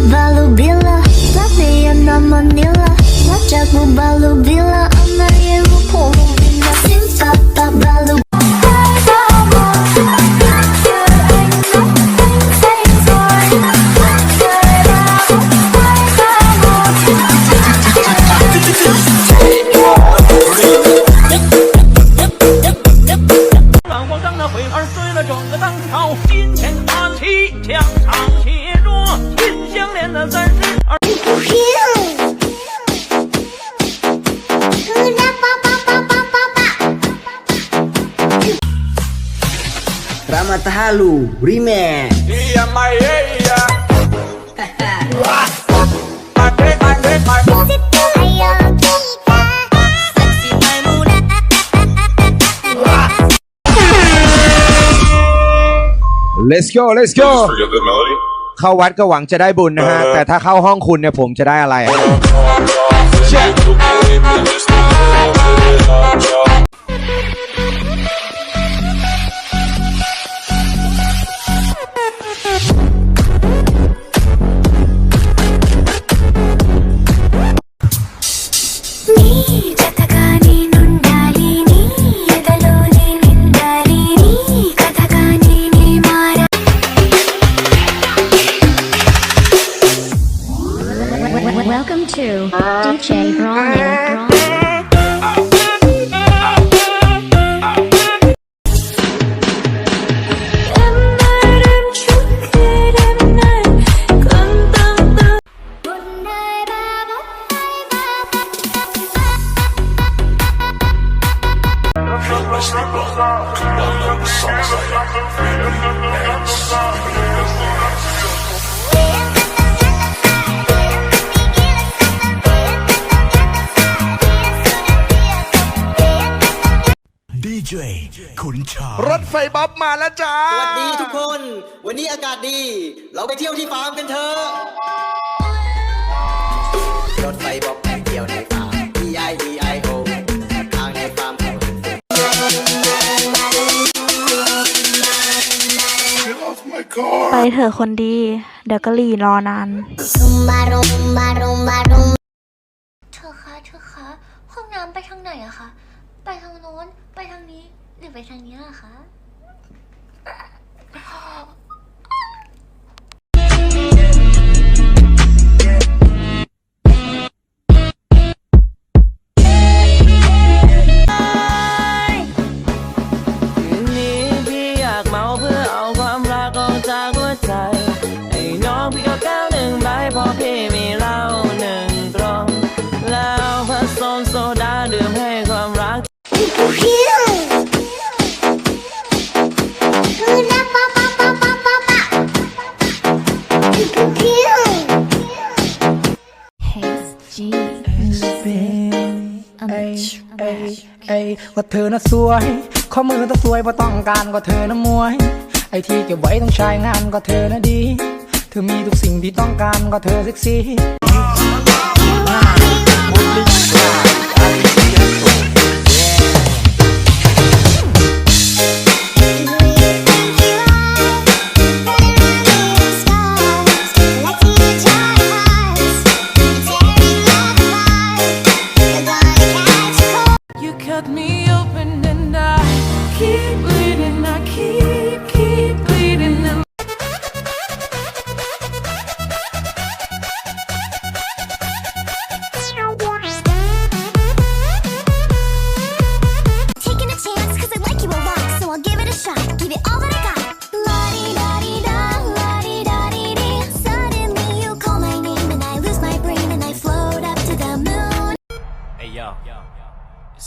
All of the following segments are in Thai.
сова любила Платные она манила Плача губа любила Она его половина Симпа баба любила Hãy subscribe cho kênh Ghiền Mì Gõ Để không bỏ lỡ những video hấp dẫn 连的三十二。Ramat Halu Remake Iya Iya Let's go, let's go. Just forget the melody. เข้าวัดก็หวังจะได้บุญนะฮะ แต่ถ้าเข้าห้องคุณเนี่ยผมจะได้อะไรอะ to DJ Brawler. Emarim çökerimden Kandamda Bunlar baba DJ ขุนชารถไฟบ๊อบมาแล้วจ้า สวัสดีทุกคน วันนี้อากาศดี เราไปเที่ยวที่ฟาร์มกันเถอะรถไฟบอกไปเที่ยวในฟาร์ม E I E I O ทางในฟาร์มเขาเห็นเต็มไปเถอะคนดี เดี๋ยวก็หลีรอนาน Rumba rumba rumba rumba เธอคะเธอคะห้องน้ำไปทางไหนอะคะ ไปทางโน้น ไปทางนี้ หรือไปทางนี้อะคะ วามรักออกจากหัวใจไอ้น้องพี่ก็แก้วหนึ่งใบเอพี่มีเหล้าหนึ่งกล่อเอเออเธอน่ะสวย ข้อมือต้องสวยเพราะต้องการก็เธอน่ะมวย ไอที่เก็บไว้ต้องใช้งานก็เธอน่ะดี เธอมีทุกสิ่งที่ต้องการก็เธอเซ็กซี่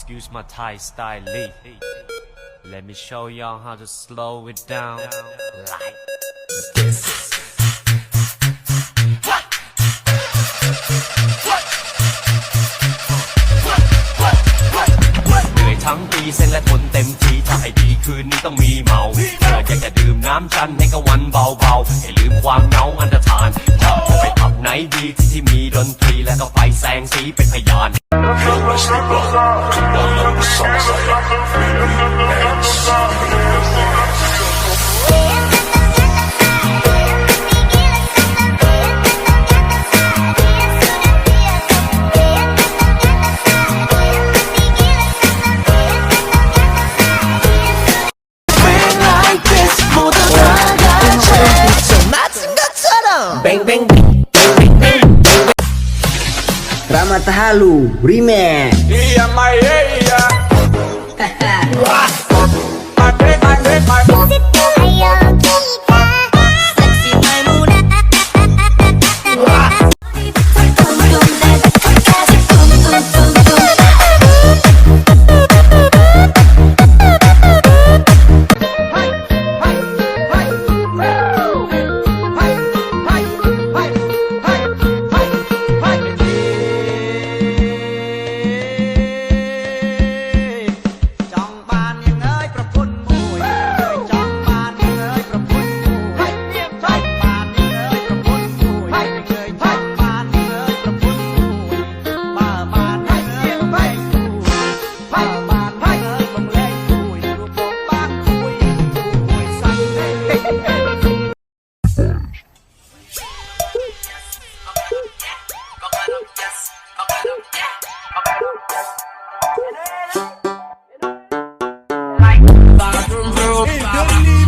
excuse my Thai style. Let me show y'all how to slow it down. Like this. เหนื่อยทั้งปีเส้นและทนเต็มทีถ้าให้ดีคืนนี้ต้องมีเมาเธออยากจะดื่มน้ำจันทร์ให้กับวันเบาๆ ให้ลืมความเหงาอันตรธานจะไปผับไหนดีที่ที่มีดนตรีและก็ไฟแสงสีเป็นพยาน I sleep on. But I love the songs I have. Ramata Halu Remix Iya. Maya Ade Bathroom, room,